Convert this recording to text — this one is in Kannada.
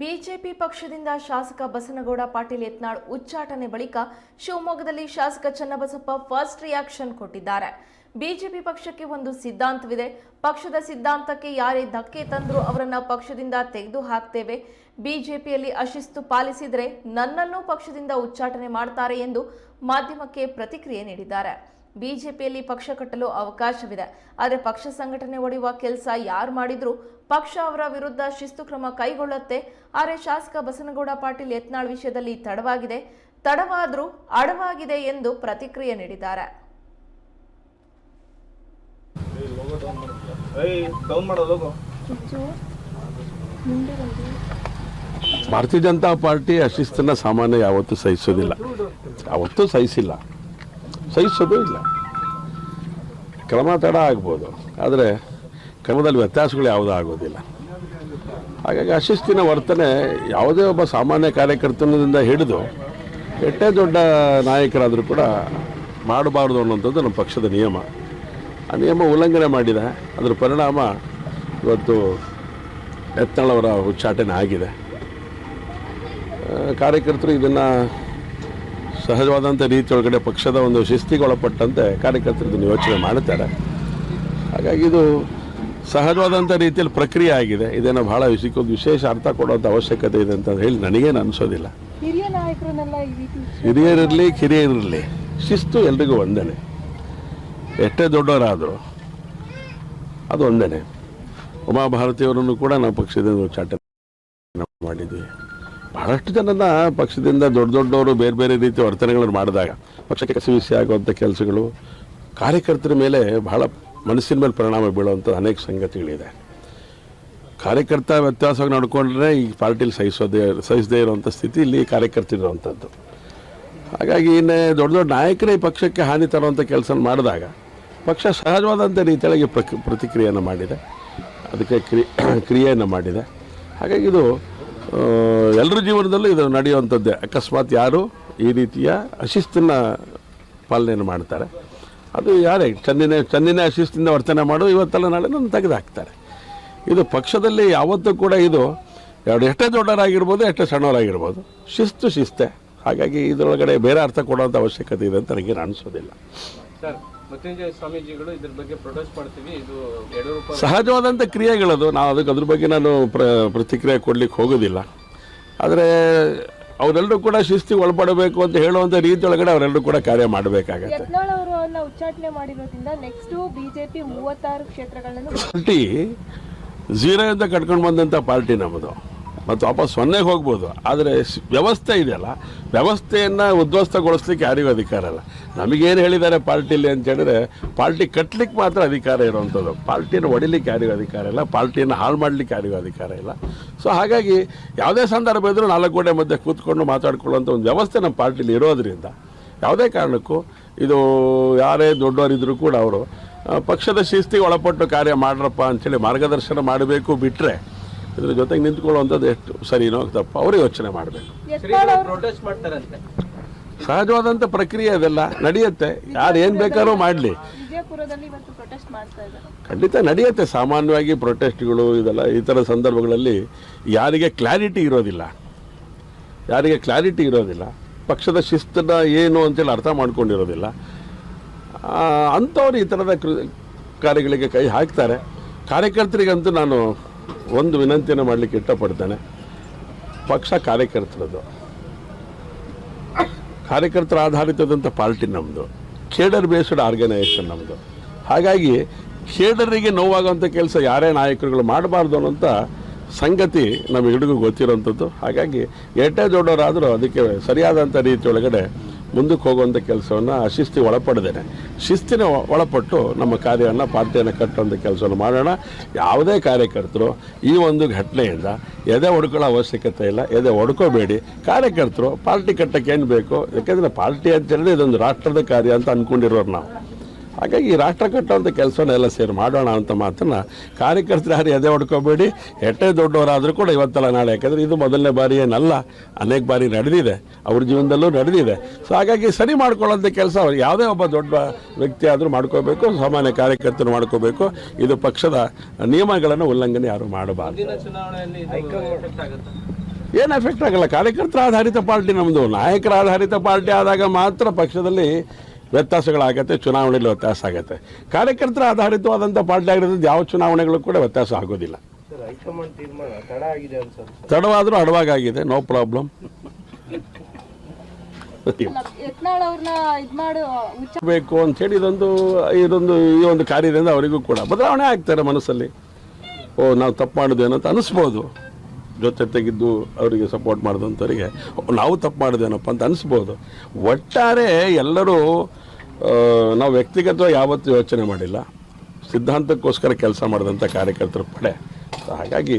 ಬಿಜೆಪಿ ಪಕ್ಷದಿಂದ ಶಾಸಕ ಬಸನಗೌಡ ಪಾಟೀಲ್ ಯತ್ನಾಳ್ ಉಚ್ಚಾಟನೆ ಬಳಿಕ ಶಿವಮೊಗ್ಗದಲ್ಲಿ ಶಾಸಕ ಚನ್ನಬಸಪ್ಪ ಫಸ್ಟ್ ರಿಯಾಕ್ಷನ್ ಕೊಟ್ಟಿದ್ದಾರೆ. ಬಿಜೆಪಿ ಪಕ್ಷಕ್ಕೆ ಒಂದು ಸಿದ್ಧಾಂತವಿದೆ. ಪಕ್ಷದ ಸಿದ್ಧಾಂತಕ್ಕೆ ಯಾರೇ ಧಕ್ಕೆ ತಂದರೂ ಅವರನ್ನ ಪಕ್ಷದಿಂದ ತೆಗೆದು ಹಾಕ್ತೇವೆ. ಬಿಜೆಪಿಯಲ್ಲಿ ಅಶಿಸ್ತು ಪಾಲಿಸಿದರೆ ನನ್ನನ್ನು ಪಕ್ಷದಿಂದ ಉಚ್ಚಾಟನೆ ಮಾಡ್ತಾರೆ ಎಂದು ಮಾಧ್ಯಮಕ್ಕೆ ಪ್ರತಿಕ್ರಿಯೆ ನೀಡಿದ್ದಾರೆ. ಬಿಜೆಪಿಯಲ್ಲಿ ಪಕ್ಷ ಕಟ್ಟಲು ಅವಕಾಶವಿದೆ. ಆದರೆ ಪಕ್ಷ ಸಂಘಟನೆ ಒಡೆಯುವ ಕೆಲಸ ಯಾರು ಮಾಡಿದರೂ? ಪಕ್ಷ ಅವರ ವಿರುದ್ಧ ಶಿಸ್ತು ಕ್ರಮ ಕೈಗೊಳ್ಳುತ್ತೆ. ಆದರೆ ಶಾಸಕ ಬಸನಗೌಡ ಪಾಟೀಲ್ ಯತ್ನಾಳ್ ವಿಷಯದಲ್ಲಿ ತಡವಾಗಿದೆ. ತಡವಾದರೂ ಅಡವಾಗಿದೆ ಎಂದು ಪ್ರತಿಕ್ರಿಯೆ ನೀಡಿದ್ದಾರೆ. ಭಾರತೀಯ ಜನತಾ ಪಾರ್ಟಿ ಅಶಿಸ್ತನ್ನ ಸಾಮಾನ್ಯ ಯಾವತ್ತೂ ಸಹಿಸೋದಿಲ್ಲ. ಯಾವತ್ತೂ ಸಹಿಸಿಲ್ಲ. ಸಹಿಸೋದು ಇಲ್ಲ. ಕ್ರಮ ತಡ ಆಗ್ಬೋದು. ಆದರೆ ಕ್ರಮದಲ್ಲಿ ವ್ಯತ್ಯಾಸಗಳು ಯಾವುದೂ ಆಗೋದಿಲ್ಲ. ಹಾಗಾಗಿ ಅಶಿಸ್ತಿನ ವರ್ತನೆ ಯಾವುದೇ ಒಬ್ಬ ಸಾಮಾನ್ಯ ಕಾರ್ಯಕರ್ತನದಿಂದ ಹಿಡಿದು ಎಷ್ಟೇ ದೊಡ್ಡ ನಾಯಕರಾದರೂ ಕೂಡ ಮಾಡಬಾರ್ದು ಅನ್ನೋಂಥದ್ದು ನಮ್ಮ ಪಕ್ಷದ ನಿಯಮ. ಆ ನಿಯಮ ಉಲ್ಲಂಘನೆ ಮಾಡಿದೆ ಅದರ ಪರಿಣಾಮ ಇವತ್ತು ಯತ್ನಾಳ್ ಅವರ ಉಚ್ಚಾಟನೆ ಆಗಿದೆ ಕಾರ್ಯಕರ್ತರು ಇದನ್ನು ಸಹಜವಾದಂಥ ರೀತಿಯೊಳಗಡೆ ಪಕ್ಷದ ಒಂದು ಶಿಸ್ತಿಗೆ ಒಳಪಟ್ಟಂತೆ ಕಾರ್ಯಕರ್ತರು ಇದನ್ನು ಯೋಚನೆ ಮಾಡುತ್ತಾರೆ. ಹಾಗಾಗಿ ಇದು ಸಹಜವಾದಂಥ ರೀತಿಯಲ್ಲಿ ಪ್ರಕ್ರಿಯೆ ಆಗಿದೆ. ಇದನ್ನು ಭಾಳ ವಿಷಯಕ್ಕೊಂದು ವಿಶೇಷ ಅರ್ಥ ಕೊಡುವಂಥ ಅವಶ್ಯಕತೆ ಇದೆ ಅಂತ ಹೇಳಿ ನನಗೇನು ಅನಿಸೋದಿಲ್ಲ. ಹಿರಿಯರಿರಲಿ ಕಿರಿಯರಿರಲಿ ಶಿಸ್ತು ಎಲ್ರಿಗೂ ಒಂದೇನೆ ಎಷ್ಟೇ ದೊಡ್ಡವರಾದರೂ ಅದು ಒಂದೇನೆ. ಉಮಾಭಾರತಿಯವರನ್ನು ಕೂಡ ನಾವು ಪಕ್ಷದಿಂದ ಚಾಟೆ ಮಾಡಿದ್ವಿ. ಬಹಳಷ್ಟು ಜನನ ಪಕ್ಷದಿಂದ ದೊಡ್ಡ ದೊಡ್ಡವರು ಬೇರೆ ಬೇರೆ ರೀತಿಯ ವರ್ತನೆಗಳನ್ನು ಮಾಡಿದಾಗ, ಪಕ್ಷಕ್ಕೆ ಕಸಿವಿಸಿ ಆಗುವಂಥ ಕೆಲಸಗಳು ಕಾರ್ಯಕರ್ತರ ಮೇಲೆ ಬಹಳ ಮನಸ್ಸಿನ ಮೇಲೆ ಪರಿಣಾಮ ಬೀಳುವಂಥ ಅನೇಕ ಸಂಗತಿಗಳಿದೆ. ಕಾರ್ಯಕರ್ತ ವ್ಯತ್ಯಾಸವಾಗಿ ನಡ್ಕೊಂಡ್ರೆ ಈ ಪಾರ್ಟಿಲಿ ಸಹಿಸೋದೇ, ಸಹಿಸದೇ ಇರುವಂಥ ಸ್ಥಿತಿ ಇಲ್ಲಿ ಕಾರ್ಯಕರ್ತರಿರುವಂಥದ್ದು ಹಾಗಾಗಿ ಇನ್ನೇ ದೊಡ್ಡ ದೊಡ್ಡ ನಾಯಕರೇ ಪಕ್ಷಕ್ಕೆ ಹಾನಿ ತರುವಂಥ ಕೆಲಸ ಮಾಡಿದಾಗ ಪಕ್ಷ ಸಹಜವಾದಂಥ ರೀತಿಯೊಳಗೆ ಪ್ರಕ್, ಪ್ರತಿಕ್ರಿಯೆಯನ್ನು ಮಾಡಿದೆ. ಅದಕ್ಕೆ ಕ್ರಿ, ಕ್ರಿಯೆಯನ್ನು ಮಾಡಿದೆ. ಹಾಗಾಗಿ ಇದು ಎಲ್ಲರ ಜೀವನದಲ್ಲೂ ಇದು ನಡೆಯುವಂಥದ್ದೇ. ಅಕಸ್ಮಾತ್ ಯಾರು ಈ ರೀತಿಯ ಅಶಿಸ್ತನ್ನು ಪಾಲನೆಯನ್ನು ಮಾಡ್ತಾರೆ. ಅದು ಯಾರೇ, ಚಂದಿನೇ ಚಂದಿನೇ ಅಶಿಸ್ತಿಂದ ವರ್ತನೆ ಮಾಡು ಇವತ್ತೆಲ್ಲ ನಾಳೆ ನನ್ನ ತೆಗೆದುಹಾಕ್ತಾರೆ ಇದು ಪಕ್ಷದಲ್ಲಿ ಯಾವತ್ತೂ ಕೂಡ ಇದು ಎರಡು ಎಷ್ಟೇ ದೊಡ್ಡವರಾಗಿರ್ಬೋದು, ಎಷ್ಟೇ ಸಣ್ಣವರಾಗಿರ್ಬೋದು, ಶಿಸ್ತು ಶಿಸ್ತೆ. ಹಾಗಾಗಿ ಇದರೊಳಗಡೆ ಬೇರೆ ಅರ್ಥ ಕೊಡುವಂಥ ಅವಶ್ಯಕತೆ ಇದೆ ಅಂತ ನನಗೆ ಅನಿಸೋದಿಲ್ಲ. ಮೃತ್ಯುಂಜಯ ಸ್ವಾಮೀಜಿಗಳು ಇದ್ರ ಬಗ್ಗೆ ಪ್ರೊಟೆಸ್ಟ್ ಮಾಡ್ತೀವಿ. ಇದು ಯಡಿಯೂರಪ್ಪ ಸಹಜವಾದಂಥ ಕ್ರಿಯೆಗಳದು. ನಾವು ಅದಕ್ಕೆ ಅದ್ರ ಬಗ್ಗೆ ನಾನು ಪ್ರ ಪ್ರತಿಕ್ರಿಯೆ ಕೊಡ್ಲಿಕ್ಕೆ ಹೋಗೋದಿಲ್ಲ. ಆದರೆ ಅವರೆಲ್ಲರೂ ಕೂಡ ಶಿಸ್ತಿಗೆ ಒಳಪಡಬೇಕು ಅಂತ ಹೇಳುವಂಥ ರೀತಿಯೊಳಗಡೆ ಅವರೆಲ್ಲರೂ ಕೂಡ ಕಾರ್ಯ ಮಾಡಬೇಕಾಗತ್ತೆ. ಉಚ್ಚಾಟನೆ ಮಾಡಿರೋದ್ರಿಂದ ನೆಕ್ಸ್ಟ್ ಬಿಜೆಪಿ ಮೂವತ್ತಾರು ಕ್ಷೇತ್ರಗಳನ್ನು ಪಾರ್ಟಿ ಝೀರೋಯಿಂದ ಕಟ್ಕೊಂಡು ಬಂದಂಥ ಪಾರ್ಟಿ ನಮ್ಮದು ಮತ್ತು ವಾಪಸ್ ಸೊನ್ನೆಗೆ ಹೋಗ್ಬೋದು. ಆದರೆ ವ್ಯವಸ್ಥೆ ಇದೆಯಲ್ಲ, ವ್ಯವಸ್ಥೆಯನ್ನು ಉದ್ವಸ್ತಗೊಳಿಸ್ಲಿಕ್ಕೆ ಯಾರಿಗೂ ಅಧಿಕಾರ ಇಲ್ಲ. ನಮಗೇನು ಹೇಳಿದ್ದಾರೆ ಪಾರ್ಟಿಲಿ ಅಂತ ಹೇಳಿದ್ರೆ, ಪಾರ್ಟಿ ಕಟ್ಟಲಿಕ್ಕೆ ಮಾತ್ರ ಅಧಿಕಾರ ಇರುವಂಥದ್ದು. ಪಾರ್ಟಿನ ಹೊಡಿಲಿಕ್ಕೆ ಯಾರಿಗೂ ಅಧಿಕಾರ ಇಲ್ಲ, ಪಾರ್ಟಿಯನ್ನು ಹಾಳು ಮಾಡಲಿಕ್ಕೆ ಯಾರಿಗೂ ಅಧಿಕಾರ ಇಲ್ಲ. ಸೊ ಹಾಗಾಗಿ ಯಾವುದೇ ಸಂದರ್ಭ ಇದ್ದರೂ ನಾಲ್ಕು ಗೋಡೆ ಮಧ್ಯೆ ಕೂತ್ಕೊಂಡು ಮಾತಾಡ್ಕೊಳ್ಳುವಂಥ ಒಂದು ವ್ಯವಸ್ಥೆ ನಮ್ಮ ಪಾರ್ಟಿಲಿ ಇರೋದರಿಂದ, ಯಾವುದೇ ಕಾರಣಕ್ಕೂ ಇದು ಯಾರೇ ದೊಡ್ಡವರಿದ್ದರೂ ಕೂಡ ಅವರು ಪಕ್ಷದ ಶಿಸ್ತಿಗೆ ಒಳಪಟ್ಟು ಕಾರ್ಯ ಮಾಡ್ರಪ್ಪ ಅಂಥೇಳಿ ಮಾರ್ಗದರ್ಶನ ಮಾಡಬೇಕು ಬಿಟ್ಟರೆ ಇದ್ರ ಜೊತೆಗೆ ನಿಂತ್ಕೊಳ್ಳುವಂಥದ್ದು ಎಷ್ಟು ಸರಿನೋ ತಪ್ಪ. ಅವರು ಯೋಚನೆ ಮಾಡಬೇಕು. ಯತ್ನಾಳ್ ಪ್ರೊಟೆಸ್ಟ್ ಮಾಡ್ತಾರಂತೆ. ಸಹಜವಾದಂಥ ಪ್ರಕ್ರಿಯೆ ಅದೆಲ್ಲ ನಡೆಯುತ್ತೆ. ಯಾರು ಏನು ಬೇಕಾದ್ರೂ ಮಾಡಲಿ. ವಿಜಯಪುರದಲ್ಲಿ ಇವತ್ತು ಪ್ರೊಟೆಸ್ಟ್ ಮಾಡ್ತಾ ಇದ್ದಾರೆ. ಖಂಡಿತ ನಡೆಯುತ್ತೆ. ಸಾಮಾನ್ಯವಾಗಿ ಪ್ರೊಟೆಸ್ಟ್ಗಳು ಇದೆಲ್ಲ ಈ ಥರ ಸಂದರ್ಭಗಳಲ್ಲಿ ಯಾರಿಗೆ ಕ್ಲಾರಿಟಿ ಇರೋದಿಲ್ಲ. ಯಾರಿಗೆ ಕ್ಲಾರಿಟಿ ಇರೋದಿಲ್ಲ. ಪಕ್ಷದ ಶಿಸ್ತನ್ನ ಏನು ಅಂತೇಳಿ ಅರ್ಥ ಮಾಡ್ಕೊಂಡಿರೋದಿಲ್ಲ. ಅಂಥವ್ರು ಈ ಥರದ ಕೃ- ಕಾರ್ಯಗಳಿಗೆ ಕೈ ಹಾಕ್ತಾರೆ. ಕಾರ್ಯಕರ್ತರಿಗಂತೂ ನಾನು ಒಂದು ವಿನಂತಿಯನ್ನು ಮಾಡಲಿಕ್ಕೆ ಇಷ್ಟಪಡ್ತೇನೆ. ಪಕ್ಷ ಕಾರ್ಯಕರ್ತರದ್ದು. ಕಾರ್ಯಕರ್ತರ ಆಧಾರಿತದಂಥ ಪಾರ್ಟಿ ನಮ್ಮದು ಕೇಡರ್ ಬೇಸ್ಡ್ ಆರ್ಗನೈಸೇಷನ್ ನಮ್ಮದು ಹಾಗಾಗಿ ಕೇಡರಿಗೆ ನೋವಾಗುವಂಥ ಕೆಲಸ ಯಾರೇ ನಾಯಕರುಗಳು ಮಾಡಬಾರ್ದು ಅನ್ನೋಂಥ ಸಂಗತಿ ನಮಗೆಲ್ರಿಗೂ ಗೊತ್ತಿರೋಂಥದ್ದು ಹಾಗಾಗಿ ಎಷ್ಟೇ ದೊಡ್ಡವರಾದರೂ ಅದಕ್ಕೆ ಸರಿಯಾದಂಥ ರೀತಿಯೊಳಗಡೆ ಮುಂದಕ್ಕೆ ಹೋಗುವಂಥ ಕೆಲಸವನ್ನು ಆ ಶಿಸ್ತಿಗೆ ಒಳಪಡದೇನೆ ಶಿಸ್ತಿನ ಒಳಪಟ್ಟು ನಮ್ಮ ಕಾರ್ಯವನ್ನು ಪಾರ್ಟಿಯನ್ನು ಕಟ್ಟುವಂಥ ಕೆಲಸವನ್ನು ಮಾಡೋಣ. ಯಾವುದೇ ಕಾರ್ಯಕರ್ತರು ಈ ಒಂದು ಘಟನೆಯಿಂದ ಎದೆ ಹೊಡ್ಕೊಳ್ಳೋ ಅವಶ್ಯಕತೆ ಇಲ್ಲ, ಎದೆ ಹೊಡ್ಕೋಬೇಡಿ ಕಾರ್ಯಕರ್ತರು ಪಾರ್ಟಿ ಕಟ್ಟಕ್ಕೆ ಏನು ಬೇಕು? ಯಾಕೆಂದರೆ ಪಾರ್ಟಿ ಅಂತ ಹೇಳಿದ್ರೆ ಇದೊಂದು ರಾಷ್ಟ್ರದ ಕಾರ್ಯ ಅಂತ ಅಂದ್ಕೊಂಡಿರೋರು ನಾವು. ಹಾಗಾಗಿ ಈ ರಾಷ್ಟ್ರ ಕಟ್ಟುವಂಥ ಕೆಲಸವನ್ನೆಲ್ಲ ಸೇರಿ ಮಾಡೋಣ ಅಂತ ಮಾತನ್ನು ಕಾರ್ಯಕರ್ತರು ಯಾರು ಎದೆ ಹೊಡ್ಕೋಬೇಡಿ. ಎಷ್ಟೇ ದೊಡ್ಡವರಾದರೂ ಕೂಡ ಇವತ್ತಲ್ಲ ನಾಳೆ ಯಾಕಂದರೆ ಇದು ಮೊದಲನೇ ಬಾರಿ ಏನಲ್ಲ ಅನೇಕ ಬಾರಿ ನಡೆದಿದೆ. ಅವ್ರ ಜೀವನದಲ್ಲೂ ನಡೆದಿದೆ. ಸೊ ಹಾಗಾಗಿ ಸರಿ ಮಾಡ್ಕೊಳ್ಳೋಂಥ ಕೆಲಸ ಅವ್ರು. ಯಾವುದೇ ಒಬ್ಬ ದೊಡ್ಡ ವ್ಯಕ್ತಿ ಆದರೂ ಮಾಡ್ಕೋಬೇಕು ಸಾಮಾನ್ಯ ಕಾರ್ಯಕರ್ತರು ಮಾಡ್ಕೋಬೇಕು. ಇದು ಪಕ್ಷದ ನಿಯಮಗಳನ್ನು ಉಲ್ಲಂಘನೆ ಯಾರು ಮಾಡಬಾರ್ದು. ಏನು ಎಫೆಕ್ಟ್ ಆಗಲ್ಲ. ಕಾರ್ಯಕರ್ತರ ಆಧಾರಿತ ಪಾರ್ಟಿ ನಮ್ಮದು ನಾಯಕರ ಆಧಾರಿತ ಪಾರ್ಟಿ ಆದಾಗ ಮಾತ್ರ ಪಕ್ಷದಲ್ಲಿ ವ್ಯತ್ಯಾಸಗಳಾಗತ್ತೆ ಚುನಾವಣೆಯಲ್ಲಿ ವ್ಯತ್ಯಾಸ ಆಗುತ್ತೆ. ಕಾರ್ಯಕರ್ತರ ಆಧಾರಿತವಾದಂಥ ಪಾರ್ಟಿ ಆಗಿರೋದ್ರಿಂದ ಯಾವ ಚುನಾವಣೆಗಳು ಕೂಡ ವ್ಯತ್ಯಾಸ ಆಗೋದಿಲ್ಲ. ತಡವಾದರೂ ಅಡವಾಗಿದೆ ನೋ ಪ್ರಾಬ್ಲಮ್. ಬೇಕು ಅಂತ ಹೇಳಿ ಇದೊಂದು ಇದೊಂದು ಈ ಒಂದು ಕಾರ್ಯದಿಂದ ಅವರಿಗೂ ಕೂಡ ಬದಲಾವಣೆ ಆಗ್ತಾರೆ ಮನಸ್ಸಲ್ಲಿ. ಓ ನಾವು ತಪ್ಪು ಮಾಡಿದ್ವಿ ಅಂತ ಅನಿಸ್ಬೋದು. ಜೊತೆ ತೆಗೆದು ಅವರಿಗೆ ಸಪೋರ್ಟ್ ಮಾಡಿದಂಥವರಿಗೆ ನಾವು ತಪ್ಪು ಮಾಡಿದೇನಪ್ಪ ಅಂತ ಅನಿಸ್ಬೋದು. ಒಟ್ಟಾರೆ ಎಲ್ಲರೂ ನಾವು ವ್ಯಕ್ತಿಗತ ಯಾವತ್ತೂ ಯೋಚನೆ ಮಾಡಿಲ್ಲ. ಸಿದ್ಧಾಂತಕ್ಕೋಸ್ಕರ ಕೆಲಸ ಮಾಡಿದಂಥ ಕಾರ್ಯಕರ್ತರ ಪಡೆ. ಹಾಗಾಗಿ